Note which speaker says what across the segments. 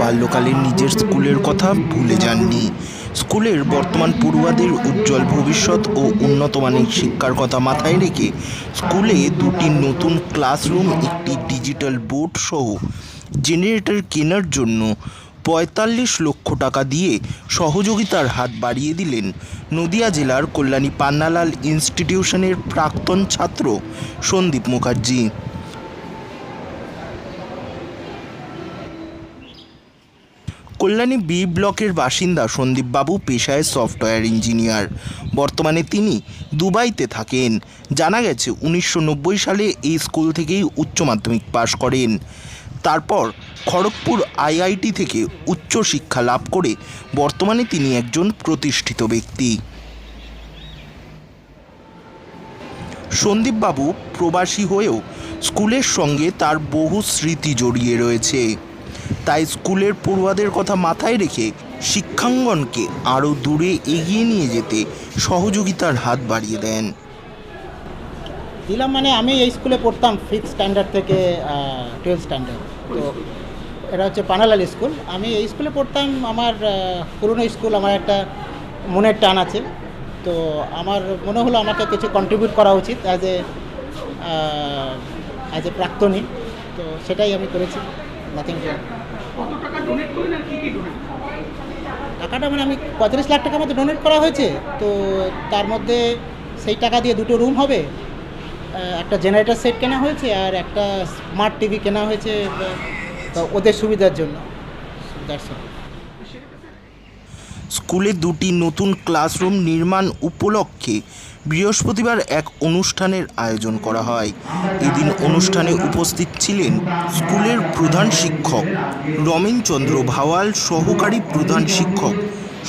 Speaker 1: বাল্যকালের নিজের স্কুলের কথা ভুলে যাননি। স্কুলের বর্তমান পড়ুয়াদের উজ্জ্বল ভবিষ্যৎ ও উন্নতমানের শিক্ষার কথা মাথায় রেখে স্কুলে দুটি নতুন ক্লাসরুম, একটি ডিজিটাল বোর্ড সহ জেনারেটর কেনার জন্য পঁয়তাল্লিশ লক্ষ টাকা দিয়ে সহযোগিতার হাত বাড়িয়ে দিলেন নদিয়া জেলার কল্যাণী পান্নালাল ইনস্টিটিউশনের প্রাক্তন ছাত্র সন্দীপ মুখার্জি। কল্যাণী বি ব্লকের বাসিন্দা সন্দীপবাবু পেশায় সফটওয়্যার ইঞ্জিনিয়ার। বর্তমানে তিনি দুবাইতে থাকেন। জানা গেছে, উনিশশো নব্বই সালে এই স্কুল থেকেই উচ্চ মাধ্যমিক পাশ করেন। তারপর খড়গপুর আইআইটি থেকে উচ্চ শিক্ষা লাভ করে বর্তমানে তিনি একজন প্রতিষ্ঠিত ব্যক্তি। সন্দীপবাবু প্রবাসী হয়েও স্কুলের সঙ্গে তার বহু স্মৃতি জড়িয়ে রয়েছে। তাই স্কুলের পড়ুয়াদের কথা মাথায় রেখে শিক্ষাঙ্গনকে আরও দূরে এগিয়ে নিয়ে যেতে সহযোগিতার হাত বাড়িয়ে দেন।
Speaker 2: দিলাম মানে আমি এই স্কুলে পড়তাম ফিফথ স্ট্যান্ডার্ড থেকে টুয়েলভ স্ট্যান্ডার্ড তো এটা হচ্ছে পানালাল স্কুল। আমি এই স্কুলে পড়তাম, আমার পুরনো স্কুল আমার একটা মনের টান আছে। তো আমার মনে হলো আমাকে কিছু কন্ট্রিবিউট করা উচিত অ্যাজ এ অ্যাজ এ প্রাক্তনী। তো সেটাই আমি করেছি। নাথিং টাকাটা মানে আমি পঁয়তাল্লিশ লাখ টাকার মতো ডোনেট করা হয়েছে। তো তার মধ্যে সেই টাকা দিয়ে দুটো রুম হবে। একটা জেনারেটর সেট কেনা হয়েছে আর একটা স্মার্ট টিভি কেনা হয়েছে ওদের সুবিধার জন্য।
Speaker 1: স্কুলে দুটি নতুন ক্লাসরুম নির্মাণ উপলক্ষে বৃহস্পতিবার এক অনুষ্ঠানের আয়োজন করা হয়। এদিন অনুষ্ঠানে উপস্থিত ছিলেন স্কুলের প্রধান শিক্ষক রমেনচন্দ্র ভাওয়াল, সহকারী প্রধান শিক্ষক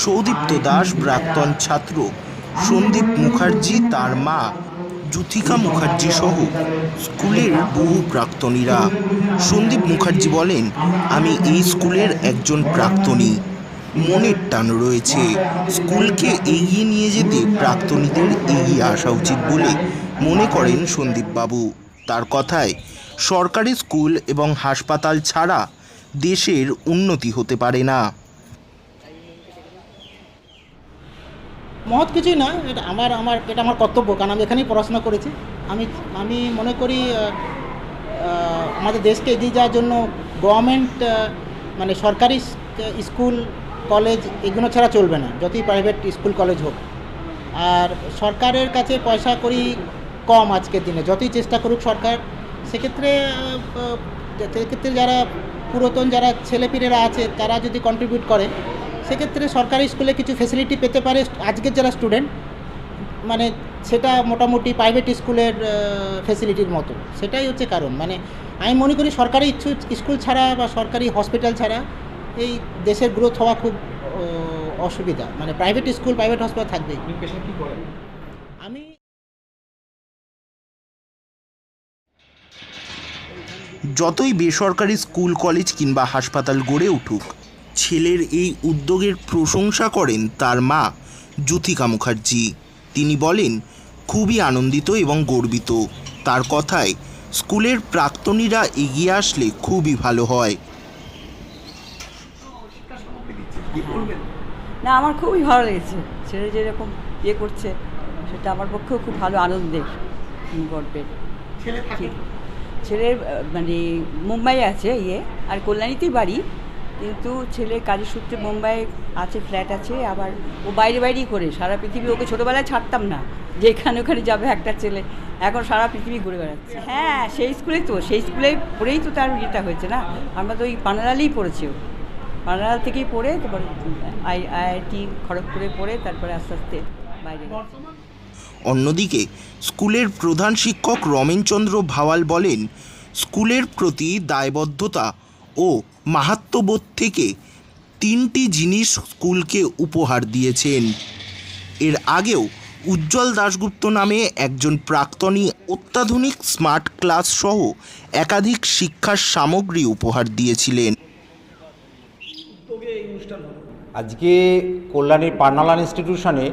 Speaker 1: সৌদীপ্ত দাস, প্রাক্তন ছাত্র সন্দীপ মুখার্জি, তার মা যুথিকা মুখার্জি সহ স্কুলের বহু প্রাক্তনীরা। সন্দীপ মুখার্জি বলেন, আমি এই স্কুলের একজন প্রাক্তনী। মনের টান রয়েছে। স্কুলকে এগিয়ে নিয়ে যেতে প্রাক্তনীদের এগিয়ে আসা উচিত বলে মনে করেন সন্দীপবাবু। তার কথায়, সরকারি স্কুল এবং হাসপাতাল ছাড়া দেশের উন্নতি হতে পারে না।
Speaker 2: মহৎ কিছুই না, এটা আমার আমার, এটা আমার কর্তব্য, কারণ আমি এখানেই পড়াশোনা করেছি। আমি আমি মনে করি আমাদের দেশকে এগিয়ে যাওয়ার জন্য গভর্নমেন্ট মানে সরকারি স্কুল কলেজ এগুলো ছাড়া চলবে না, যতই প্রাইভেট স্কুল কলেজ হোক। আর সরকারের কাছে পয়সা করি কম আজকের দিনে, যতই চেষ্টা করুক সরকার। সেক্ষেত্রে সেক্ষেত্রে যারা পুরাতন, যারা ছেলেপিলেরা আছে, তারা যদি কন্ট্রিবিউট করে, সেক্ষেত্রে সরকারি স্কুলে কিছু ফেসিলিটি পেতে পারে আজকের যারা স্টুডেন্ট মানে সেটা মোটামুটি প্রাইভেট স্কুলের ফেসিলিটির মতো। সেটাই হচ্ছে কারণ। মানে আমি মনে করি সরকারি স্কুল ছাড়া বা সরকারি হসপিটাল ছাড়া এই দেশের গ্রোথ হওয়া খুব অসুবিধা। মানে প্রাইভেট স্কুল প্রাইভেট হসপিটাল থাকবেই। আমি
Speaker 1: যতই বেসরকারি স্কুল কলেজ কিংবা হাসপাতাল গড়ে উঠুক ছেলের এই উদ্যোগের প্রশংসা করেন তার মা জ্যোতিকা মুখার্জি। তিনি বলেন খুবই আনন্দিত এবং গর্বিত। তার কথায় স্কুলের প্রাক্তনীরা এগিয়ে আসলে খুবই ভালো হয়।
Speaker 3: না আমার খুবই ভালো লেগেছে। ছেলে যেরকম ইয়ে করছে সেটা আমার পক্ষেও খুব ভালো আনন্দের গর্বের ঠিক। ছেলের মানে মুম্বাই আছে ইয়ে আর কল্যাণীতেই বাড়ি। কিন্তু ছেলে কাজের সূত্রে মুম্বাই আছে ফ্ল্যাট আছে আবার ও বাইরে বাইরেই করে সারা পৃথিবী ওকে ছোটোবেলায় ছাড়তাম না। যেখানে ওখানে যাবে একটা ছেলে। এখন সারা পৃথিবী ঘুরে বেড়াচ্ছে। হ্যাঁ সেই স্কুলেই তো সেই স্কুলে পড়েই তো তার ইয়েটা হয়েছে না? আমরা তো ওই পানালালেই পড়েছি ও। পানালাল থেকেই পড়ে, তারপর আই, আইআইটি খড়গপুরে পড়ে, তারপরে আস্তে আস্তে বাইরে
Speaker 1: অন্যদিকে, স্কুলের প্রধান শিক্ষক রমেনচন্দ্র ভাওয়াল বলেন, স্কুলের প্রতি দায়বদ্ধতা ও মাহাত্ম্যবোধ থেকে তিনটি জিনিস স্কুলকে উপহার দিয়েছেন। এর আগেও উজ্জ্বল দাশগুপ্ত নামে একজন প্রাক্তনী অত্যাধুনিক স্মার্ট ক্লাস সহ একাধিক শিক্ষার সামগ্রী উপহার দিয়েছিলেন।
Speaker 4: আজকে কল্যাণীর পার্নালান ইনস্টিটিউশনে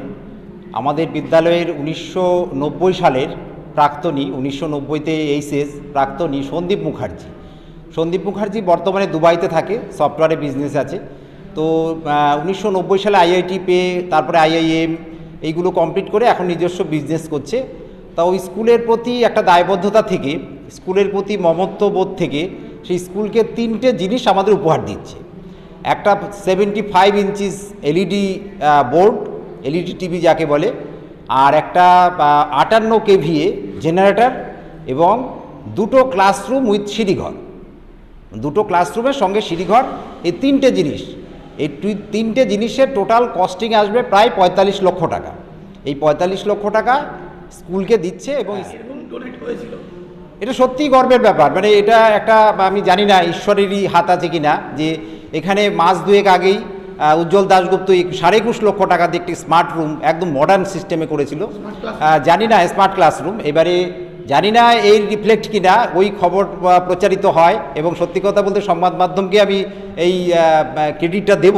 Speaker 4: আমাদের বিদ্যালয়ের উনিশশো নব্বই সালের প্রাক্তনী, উনিশশো নব্বইতে এইচএস প্রাক্তনী সন্দীপ মুখার্জি। সন্দীপ মুখার্জি বর্তমানে দুবাইতে থাকে, সফটওয়্যারে বিজনেস আছে। তো উনিশশো নব্বই সালে আইআইটি পেয়ে, তারপরে আইআইএম এইগুলো কমপ্লিট করে এখন নিজস্ব বিজনেস করছে। তা ওই স্কুলের প্রতি একটা দায়বদ্ধতা থেকে, স্কুলের প্রতি মমত্ববোধ থেকে সেই স্কুলকে তিনটে জিনিস আমাদের উপহার দিচ্ছে। একটা seventy five inches LED board LED TV যাকে বলে আর একটা আটান্ন কেভিএ জেনারেটর এবং দুটো ক্লাসরুম উইথ সিঁড়িঘর। দুটো ক্লাসরুমের সঙ্গে সিঁড়িঘর এই তিনটে জিনিস। এই তিনটে জিনিসের টোটাল কস্টিং আসবে প্রায় পঁয়তাল্লিশ লক্ষ টাকা। এই পঁয়তাল্লিশ লক্ষ টাকা স্কুলকে দিচ্ছে এবং এটা সত্যিই গর্বের ব্যাপার। মানে এটা একটা আমি জানি না ঈশ্বরেরই হাত আছে কি না যে এখানে মাস দুয়েক আগেই উজ্জ্বল দাশগুপ্ত এই সাড়ে একুশ লক্ষ টাকা দিয়ে একটি স্মার্ট রুম একদম মডার্ন সিস্টেমে করেছিল। জানি না স্মার্ট ক্লাসরুম এবারে জানি না এই রিফ্লেক্ট কিনা ওই খবর প্রচারিত হয় এবং সত্যি কথা বলতে সংবাদ মাধ্যমকে আমি এই ক্রেডিটটা দেব।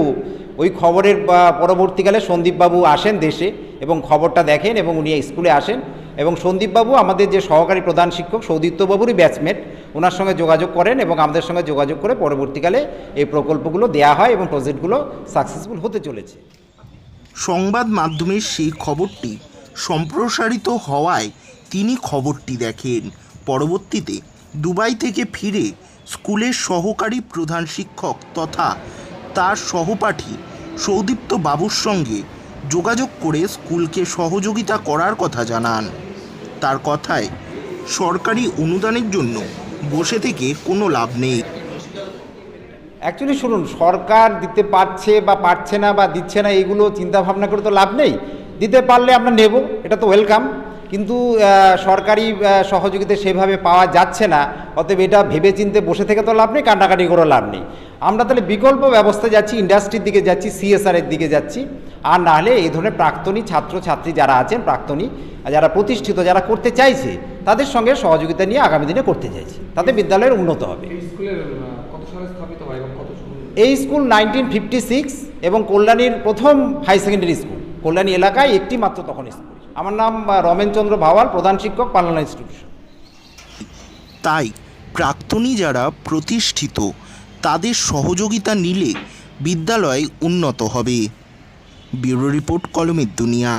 Speaker 4: ওই খবরের পরবর্তীকালে সন্দীপবাবু আসেন দেশে এবং খবরটা দেখেন এবং উনি স্কুলে আসেন। এবং সন্দীপবাবু আমাদের যে সহকারী প্রধান শিক্ষক সৌদিত্যবাবুরই ব্যাচমেট, ওনার সঙ্গে যোগাযোগ করেন এবং আমাদের সঙ্গে যোগাযোগ করে পরবর্তীকালে এই প্রকল্পগুলো দেয়া হয় এবং প্রজেক্টগুলো সাকসেসফুল হতে চলেছে।
Speaker 1: সংবাদ মাধ্যমের সেই খবরটি সম্প্রসারিত হওয়ায় তিনি খবরটি দেখেন। পরবর্তীতে দুবাই থেকে ফিরে স্কুলের সহকারী প্রধান শিক্ষক তথা তার সহপাঠী সৌদীপ্ত বাবুর সঙ্গে যোগাযোগ করে স্কুলকে সহযোগিতা করার কথা জানান। তার কথায়, সরকারি অনুদানের জন্য বসে থেকে কোনো লাভ নেই।
Speaker 4: অ্যাকচুয়ালি শুনুন, সরকার দিতে পারছে বা পারছে না বা দিচ্ছে না, এগুলো চিন্তাভাবনা করে তো লাভ নেই। দিতে পারলে আমরা নেব, এটা তো ওয়েলকাম কিন্তু সরকারি সহযোগিতা সেভাবে পাওয়া যাচ্ছে না। অতএব এটা ভেবে চিনতে বসে থেকে তো লাভ নেই কান্নাকাটি করে লাভ নেই। আমরা তাহলে বিকল্প ব্যবস্থা যাচ্ছি ইন্ডাস্ট্রির দিকে যাচ্ছি সিএসআর এর দিকে যাচ্ছি। আর না হলে এই ধরনের প্রাক্তনী ছাত্রছাত্রী যারা আছেন প্রাক্তনী যারা প্রতিষ্ঠিত যারা করতে চাইছে তাদের সঙ্গে সহযোগিতা নিয়ে আগামী দিনে করতে চাইছি। তাতে বিদ্যালয়ের উন্নত হবে।
Speaker 5: এই
Speaker 4: স্কুল? নাইনটিন ফিফটি সিক্স এবং কল্যাণীর প্রথম হাই সেকেন্ডারি স্কুল। কল্যাণী এলাকায় একটি মাত্র তখন স্কুল। আমার নাম রমেনচন্দ্র ভাওয়াল, প্রধান শিক্ষক, পালনা ইনস্টিটিউশন
Speaker 1: তাই প্রাক্তনী যারা প্রতিষ্ঠিত, তাদের সহযোগিতা নিলে বিদ্যালয় উন্নত হবে। ব্যুরো রিপোর্ট, কলমের দুনিয়া।